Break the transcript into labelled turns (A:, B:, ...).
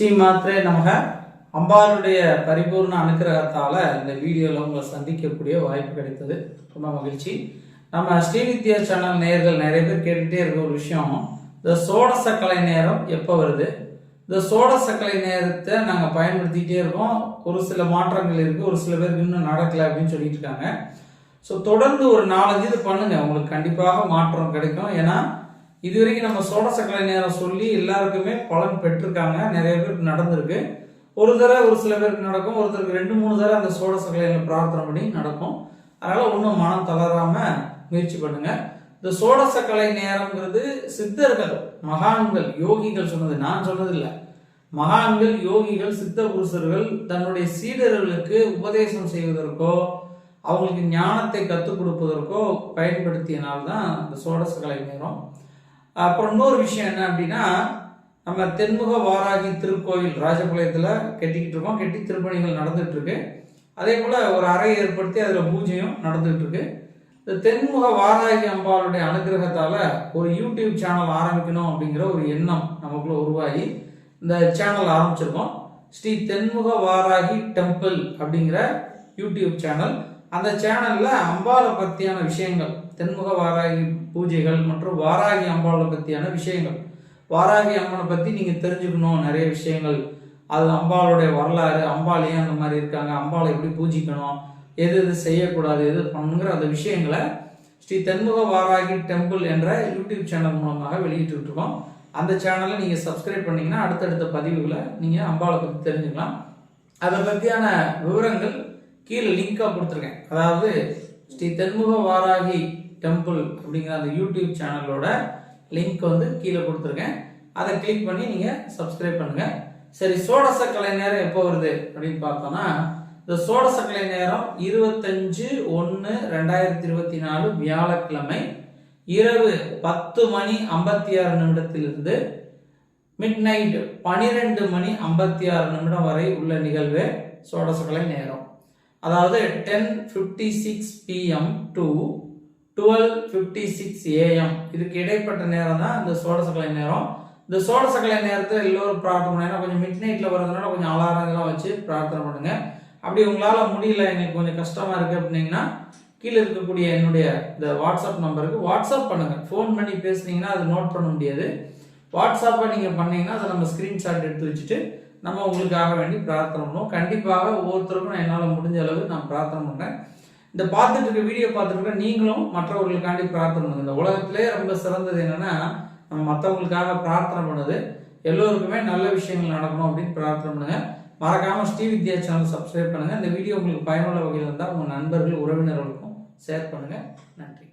A: ஸ்ரீ மாத்ரே நமக. அம்பாளுடைய பரிபூர்ண அனுக்கிரகத்தால் இந்த வீடியோவில் உங்களை சந்திக்கக்கூடிய வாய்ப்பு கிடைத்தது. ரொம்ப மகிழ்ச்சி. நம்ம ஸ்ரீவித்யா சேனல் நேர்கள் நிறைய பேர் கேட்டுகிட்டே இருக்க ஒரு விஷயம். இந்த சோடச கலை நேரம் எப்போ வருது? இந்த சோடச கலை நேரத்தை நாங்கள் பயன்படுத்திக்கிட்டே இருக்கோம். ஒரு சில மாற்றங்கள் இருக்குது ஒரு சில பேருக்கு இன்னும் நடக்கலை அப்படின்னு சொல்லிட்டு இருக்காங்க. ஸோ தொடர்ந்து ஒரு நாலஞ்சு இது பண்ணுங்க. உங்களுக்கு கண்டிப்பாக மாற்றம் கிடைக்கும். ஏன்னா இது வரைக்கும் நம்ம சோடசக்கலை நேரம் சொல்லி எல்லாருக்குமே பலன் பெற்றிருக்காங்க. நிறைய பேருக்கு நடந்திருக்கு. ஒரு தடவை ஒரு சில பேருக்கு நடக்கும். ஒருத்தருக்கு ரெண்டு மூணு தடவை அந்த சோடசக்கலையில் பிரார்த்தனை பண்ணி நடக்கும். அதனால ஒன்றும் மனம் தளராம முயற்சி பண்ணுங்க. இந்த சோடசக்கலை நேரம்ங்கிறது சித்தர்கள் மகான்கள் யோகிகள் சொன்னது நான் சொன்னது இல்லை மகான்கள் யோகிகள் சித்த புருஷர்கள் தன்னுடைய சீடர்களுக்கு உபதேசம் செய்வதற்கோ அவங்களுக்கு ஞானத்தை கற்றுக் கொடுப்பதற்கோ பயன்படுத்தியனால்தான் தான் இந்த சோடசக்கலை நேரம். அப்புறம் இன்னொரு விஷயம் என்ன அப்படின்னா நம்ம தென்முக வாராகி திருக்கோயில் ராஜபாளையத்தில் கட்டிக்கிட்டு இருக்கோம். கட்டி திருப்பணிகள் நடந்துகிட்ருக்கு. இருக்கு அதே போல் ஒரு அறை ஏற்படுத்தி அதில் பூஜையும் நடந்துட்டு இருக்கு இந்த தென்முக வாராகி அம்பாளுடைய அனுகிரகத்தால் ஒரு யூடியூப் சேனல் ஆரம்பிக்கணும் அப்படிங்கிற ஒரு எண்ணம் நமக்குள்ள உருவாகி இந்த சேனல் ஆரம்பிச்சிருக்கோம். ஸ்ரீ தென்முக வாராகி டெம்பிள் அப்படிங்கிற யூடியூப் சேனல். அந்த சேனலில் அம்பாளை பற்றியான விஷயங்கள் தென்முக வாராகி பூஜைகள் மற்றும் வாராகி அம்பாளை பற்றியான விஷயங்கள். வாராகி அம்மனை பற்றி நீங்கள் தெரிஞ்சுக்கணும் நிறைய விஷயங்கள். அது அம்பாளுடைய வரலாறு அம்பாள் ஏன் அந்த மாதிரி இருக்காங்க அம்பாளை எப்படி பூஜிக்கணும் எது எது செய்யக்கூடாது எது பண்ணணுங்கிற அந்த விஷயங்களை ஸ்ரீ தென்முக வாராகி டெம்பிள் என்ற யூடியூப் சேனல் மூலமாக வெளியிட்டு இருக்கோம் அந்த சேனலை நீங்கள் சப்ஸ்கிரைப் பண்ணிங்கன்னா அடுத்தடுத்த பதிவுகளை நீங்கள் அம்பாளை பற்றி தெரிஞ்சுக்கலாம். அதை பற்றியான விவரங்கள் கீழே லிங்காக கொடுத்துருக்கேன். அதாவது ஸ்ரீ தென்முக வாராகி டெம்பிள் அப்படிங்கிற அந்த யூடியூப் சேனலோட லிங்க் வந்து கீழே கொடுத்துருக்கேன். அதை கிளிக் பண்ணி நீங்கள் சப்ஸ்கிரைப் பண்ணுங்கள் சரி சோடச கலை நேரம் எப்போ வருது அப்படின்னு பார்த்தோம்னா இந்த சோடச கலை நேரம் இருபத்தஞ்சு ஒன்று ரெண்டாயிரத்தி இருபத்தி நாலு வியாழக்கிழமை இரவு பத்து மணி ஐம்பத்தி ஆறு நிமிடத்திலிருந்து மிட் நைட் பனிரெண்டு மணி ஐம்பத்தி ஆறு நிமிடம் வரை உள்ள நிகழ்வு சோடசக்கலை நேரம். அதாவது ten fifty six PM to twelve fifty six AM இதுக்கு இடைப்பட்ட நேரம் தான் இந்த சோடசக்கலை நேரம். இந்த சோடசக்கலை நேரத்தில் எல்லோரும் பிரார்த்தனை பண்ணணும் கொஞ்சம் மிட் நைட்டில் வரதுனால கொஞ்சம் அலாரம் வச்சு பிரார்த்தனை பண்ணுங்க. அப்படி உங்களால் முடியல எனக்கு கொஞ்சம் கஷ்டமாக இருக்குது அப்படின்னீங்கன்னா கீழே இருக்கக்கூடிய என்னுடைய இந்த வாட்ஸ்அப் நம்பருக்கு வாட்ஸ்அப் பண்ணுங்க. ஃபோன் பண்ணி பேசுனீங்கன்னா அது நோட் பண்ண முடியாது. வாட்ஸ்அப்பை நீங்கள் பண்ணீங்கன்னா அதை நம்ம ஸ்க்ரீன்ஷாட் எடுத்து வச்சுட்டு நம்ம உங்களுக்காக வேண்டி பிரார்த்தனை பண்ணுவோம். கண்டிப்பாக ஒவ்வொருத்தருக்கும் என்னால் முடிஞ்ச அளவு நான் பிரார்த்தனை பண்ணுறேன் இந்த பார்த்துட்டு இருக்க வீடியோ பார்த்துட்டு இருக்க நீங்களும் மற்றவர்களுக்காண்டி பிரார்த்தனை பண்ணுங்க. இந்த உலகத்திலே ரொம்ப சிறந்தது என்னன்னா நம்ம மற்றவங்களுக்காக பிரார்த்தனை பண்ணுது. எல்லோருக்குமே நல்ல விஷயங்கள் நடக்கணும் அப்படின்னு பிரார்த்தனை பண்ணுங்க. மறக்காம ஸ்ரீ வித்யா சேனல் சப்ஸ்கிரைப் பண்ணுங்க. இந்த வீடியோ உங்களுக்கு பயனுள்ள வகையில் இருந்தால் உங்கள் நண்பர்கள் உறவினர்களுக்கும் ஷேர் பண்ணுங்க. நன்றி.